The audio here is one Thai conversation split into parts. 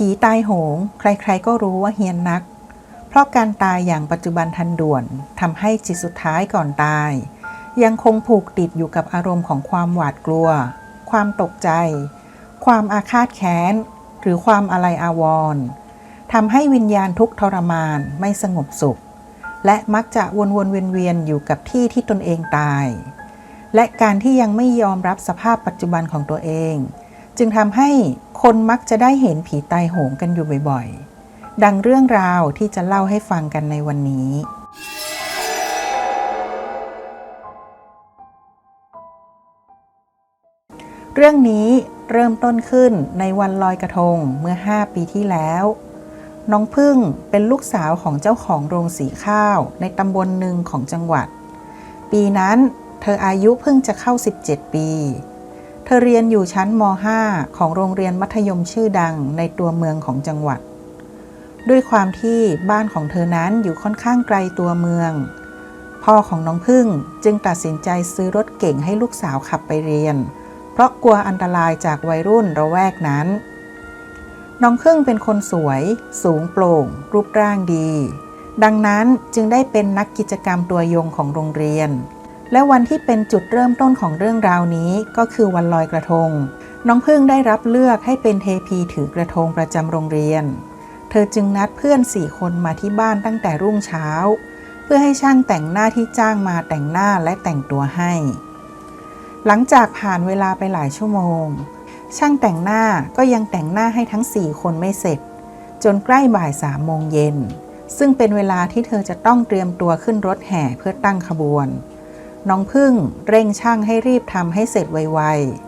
ผีตายโหง ใครๆก็รู้ว่าเฮียนนัก เพราะการตายอย่างปัจจุบันทันด่วนทำให้จิตสุดท้ายก่อนตาย ยังคงผูกติดอยู่กับอารมณ์ของความหวาดกลัว ความตกใจ ความอาฆาตแค้น หรือความอะไรอาวรณ์ทำให้วิญญาณทุกทรมานไม่สงบสุข และมักจะวนๆเวียนๆอยู่กับที่ที่ตนเองตาย และการที่ยังไม่ยอมรับสภาพปัจจุบันของตัวเอง จึงทำให้ คนมักจะได้เห็นผีตายโหงกันอยู่บ่อยๆ ดังเรื่องราวที่จะเล่าให้ฟังกันในวันนี้ เรื่องนี้เริ่มต้นขึ้นในวันลอยกระทงเมื่อ 5 ปีที่แล้ว น้องพึ่งเป็นลูกสาวของเจ้าของโรงสีข้าวในตำบลหนึ่งของจังหวัด ปีนั้นเธออายุเพิ่งจะเข้า 17 ปี เธอเรียนอยู่ชั้นม .5 ของโรงเรียนมัธยมชื่อดังในตัวเมืองของจังหวัด ด้วยความที่บ้านของเธอนั้นอยู่ค่อนข้างไกลตัวเมือง พ่อของน้องพึ่งจึงตัดสินใจซื้อรถเก่งให้ลูกสาวขับไปเรียน เพราะกลัวอันตรายจากวัยรุ่นระแวกนั้น น้องพึ่งเป็นคนสวย สูงโปร่ง รูปร่างดี ดังนั้นจึงได้เป็นนักกิจกรรมตัวยงของโรงเรียน และวันที่เป็นจุดเริ่มต้นของเรื่องราวนี้ก็คือวันลอยกระทง น้องพึ่งได้รับเลือกให้เป็นเทพีถือกระทงประจำโรงเรียน เธอจึงนัดเพื่อนสี่คนมาที่บ้านตั้งแต่รุ่งเช้า เพื่อให้ช่างแต่งหน้าที่จ้างมาแต่งหน้าและแต่งตัวให้ หลังจากผ่านเวลาไปหลายชั่วโมง ช่างแต่งหน้าก็ยังแต่งหน้าให้ทั้ง4คนไม่เสร็จ จนใกล้บ่ายสามโมงเย็นซึ่งเป็นเวลาที่เธอจะต้องเตรียมตัวขึ้นรถแห่เพื่อตั้งขบวน น้องพึ่งเร่งช่างให้รีบทำให้เสร็จไว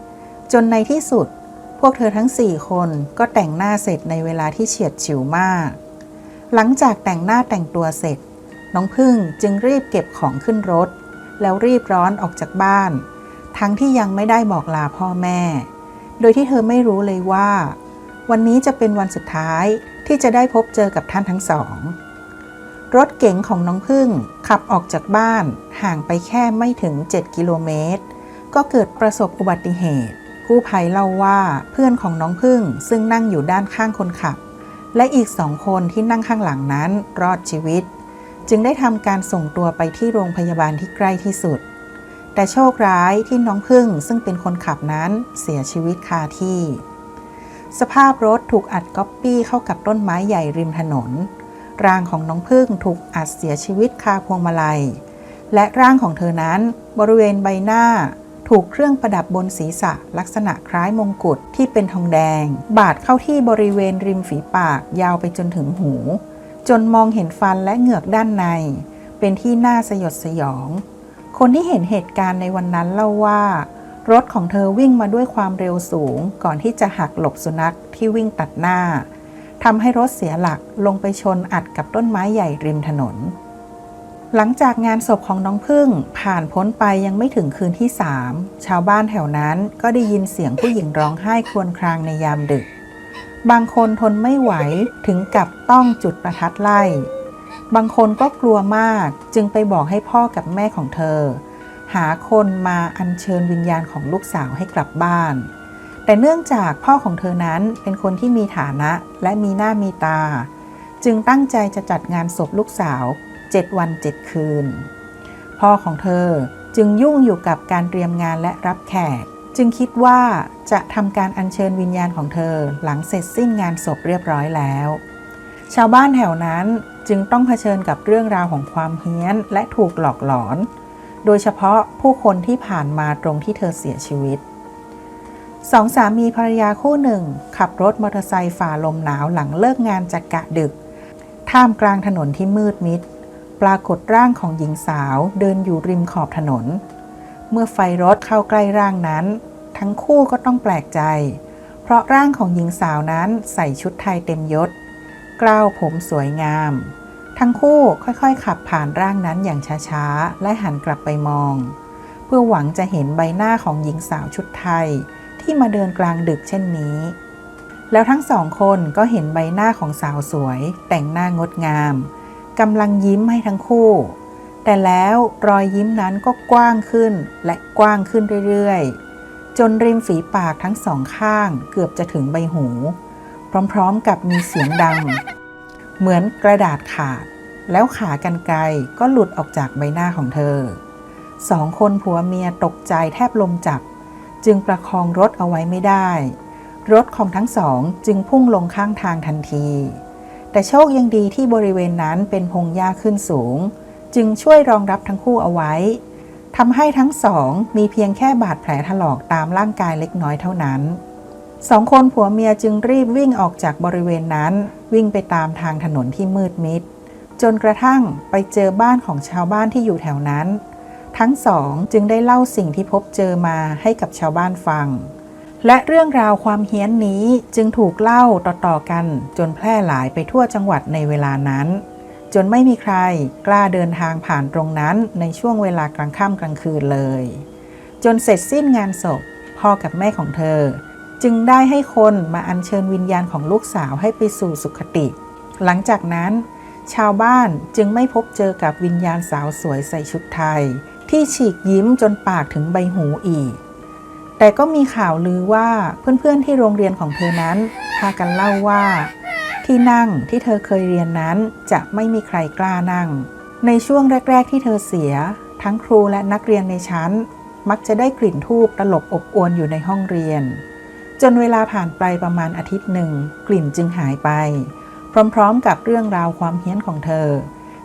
ๆ จนในที่สุด พวกเธอทั้ง4คนก็แต่งหน้าเสร็จในเวลาที่เฉียดฉิวมาก หลังจากแต่งหน้าแต่งตัวเสร็จ น้องพึ่งจึงรีบเก็บของขึ้นรถ แล้วรีบร้อนออกจากบ้าน ทั้งที่ยังไม่ได้บอกลาพ่อแม่ โดยที่เธอไม่รู้เลยว่า วันนี้จะเป็นวันสุดท้ายที่จะได้พบเจอกับท่านทั้งสอง รถเก๋งของน้องพึ่งขับออกจากบ้านห่างไปแค่ไม่ถึง 7 กิโลเมตร ก็เกิดประสบอุบัติเหตุกู้ภัยเล่าว่าเพื่อนของน้องพึ่งซึ่งนั่งอยู่ด้านข้างคนขับ และอีกสองคนที่นั่งข้างหลังนั้นรอดชีวิต จึงได้ทำการส่งตัวไปที่โรงพยาบาลที่ใกล้ที่สุด แต่โชคร้ายที่น้องพึ่งซึ่งเป็นคนขับนั้นเสียชีวิตคาที่ สภาพรถถูกอัดก๊อปปี้เข้ากับต้นไม้ใหญ่ริมถนน ร่างของน้องพึ่งถูกอัดเสียชีวิตคาพวงมาลัย และร่างของเธอนั้นบริเวณใบหน้า ถูกเครื่องประดับบนศีรษะลักษณะคล้ายมงกุฎที่เป็นทองแดง บาดเข้าที่บริเวณริมฝีปากยาวไปจนถึงหู จนมองเห็นฟันและเหงือกด้านใน เป็นที่น่าสยดสยอง คนที่เห็นเหตุการณ์ในวันนั้นเล่าว่ารถของเธอวิ่งมาด้วยความเร็วสูง ก่อนที่จะหักหลบสุนัขที่วิ่งตัดหน้า ทำให้รถเสียหลักลงไปชนอัดกับต้นไม้ใหญ่ริมถนน หลังจากงานศพของน้องพึ่งผ่านพ้นไปยังไม่ถึงคืนที่สามชาวบ้านแถวนั้นก็ได้ยินเสียงผู้หญิงร้องไห้ครวญครางในยามดึก บางคนทนไม่ไหวถึงกับต้องจุดประทัดไล่ บางคนก็กลัวมากจึงไปบอกให้พ่อกับแม่ของเธอ หาคนมาอัญเชิญวิญญาณของลูกสาวให้กลับบ้าน แต่เนื่องจากพ่อของเธอนั้นเป็นคนที่มีฐานะและมีหน้ามีตา จึงตั้งใจจะจัดงานศพลูกสาว 7 วัน 7 คืน พ่อของเธอจึงยุ่งอยู่กับการเตรียมงานและรับแขก จึงคิดว่าจะทำการอัญเชิญวิญญาณของเธอหลังเสร็จสิ้นงานศพเรียบร้อยแล้ว ชาวบ้านแถวนั้นจึงต้องเผชิญกับเรื่องราวของความเฮี้ยนและถูกหลอกหลอน โดยเฉพาะผู้คนที่ผ่านมาตรงที่เธอเสียชีวิต สองสามีภรรยาคู่หนึ่ง ขับรถมอเตอร์ไซค์ฝ่าลมหนาวหลังเลิกงานจากกะดึก ท่ามกลางถนนที่มืดมิด ปรากฏร่างของหญิงสาวเดินอยู่ริมขอบถนน เมื่อไฟรถเข้าใกล้ร่างนั้น ทั้งคู่ก็ต้องแปลกใจ เพราะร่างของหญิงสาวนั้นใส่ชุดไทยเต็มยศ กล้าวผมสวยงาม ทั้งคู่ค่อยๆ ขับผ่านร่างนั้นอย่างช้าๆ และหันกลับไปมอง เพื่อหวังจะเห็นใบหน้าของหญิงสาวชุดไทย ที่มาเดินกลางดึกเช่นนี้ แล้วทั้งสองคนก็เห็นใบหน้าของสาวสวย แต่งหน้างดงามกำลังยิ้มให้ทั้งคู่ แต่แล้วรอยยิ้มนั้นก็กว้างขึ้นและกว้างขึ้นเรื่อยๆ จนริมฝีปากทั้งสองข้างเกือบจะถึงใบหู พร้อมๆกับมีเสียงดัง เหมือนกระดาษขาด แล้วขากรรไกรก็หลุดออกจากใบหน้าของเธอสองคนผัวเมียตกใจแทบลมจับ จึงประคองรถเอาไว้ไม่ได้ รถของทั้งสองจึงพุ่งลงข้างทางทันที แต่โชคยังดีที่บริเวณนั้นเป็นพงหญ้าขึ้นสูง จึงช่วยรองรับทั้งคู่เอาไว้ทำให้ทั้งสองมีเพียงแค่บาดแผลถลอกตามร่างกายเล็กน้อยเท่านั้นสองคนผัวเมียจึงรีบวิ่งออกจากบริเวณนั้น วิ่งไปตามทางถนนที่มืดมิด จนกระทั่งไปเจอบ้านของชาวบ้านที่อยู่แถวนั้น ทั้งสองจึงได้เล่าสิ่งที่พบเจอมาให้กับชาวบ้านฟัง และเรื่องราวความเฮี้ยนนี้จึงถูกเล่าต่อๆกัน จนแพร่หลายไปทั่วจังหวัดในเวลานั้น จนไม่มีใครกล้าเดินทางผ่านตรงนั้นในช่วงเวลากลางค่ำกลางคืนเลย จนเสร็จสิ้นงานศพพ่อกับแม่ของเธอ จึงได้ให้คนมาอัญเชิญวิญญาณของลูกสาวให้ไปสู่สุคติ หลังจากนั้นชาวบ้านจึงไม่พบเจอกับวิญญาณสาวสวยใส่ชุดไทย ที่ฉีกยิ้มจนปากถึงใบหูอีก แต่ก็มีข่าวลือว่าเพื่อนๆที่โรงเรียนของเธอนั้นพากันเล่าว่า ที่นั่งที่เธอเคยเรียนนั้นจะไม่มีใครกล้านั่ง ในช่วงแรก ๆ ที่เธอเสีย ทั้งครูและนักเรียนในชั้น มักจะได้กลิ่นทูบตลบอบอวนอยู่ในห้องเรียน จนเวลาผ่านไปประมาณอาทิตย์หนึ่ง กลิ่นจึงหายไป พร้อมๆ กับเรื่องราวความเฮี้ยนของเธอ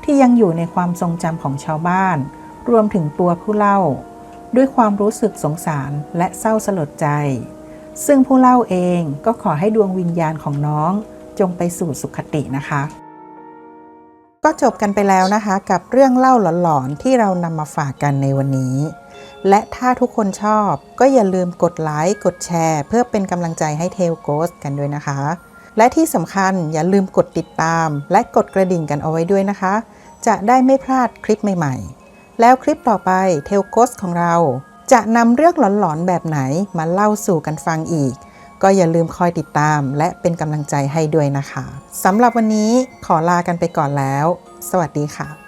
ที่ยังอยู่ในความทรงจำของชาวบ้าน รวมถึงตัวผู้เล่า ด้วยความรู้สึกสงสารและเศร้าสลดใจ ซึ่งผู้เล่าเองก็ขอให้ดวงวิญญาณของน้องจงไปสู่สุขตินะคะ ก็จบกันไปแล้วนะคะ กับเรื่องเล่าหลอนๆที่เรานำมาฝากกันในวันนี้ และถ้าทุกคนชอบก็อย่าลืมกดไลค์กดแชร์ เพื่อเป็นกำลังใจให้เทลโกสกันด้วยนะคะ และที่สำคัญอย่าลืมกดติดตาม และกดกระดิ่งกันเอาไว้ด้วยนะคะ จะได้ไม่พลาดคลิปใหม่ ๆ แล้วคลิปต่อไปเทลโกสของเรา จะนำเรื่องหลอนๆแบบไหนมาเล่าสู่กันฟังอีก ก็อย่าลืมคอยติดตามและเป็นกำลังใจให้ด้วยนะคะสำหรับวันนี้ขอลากันไปก่อนแล้ว สวัสดีค่ะ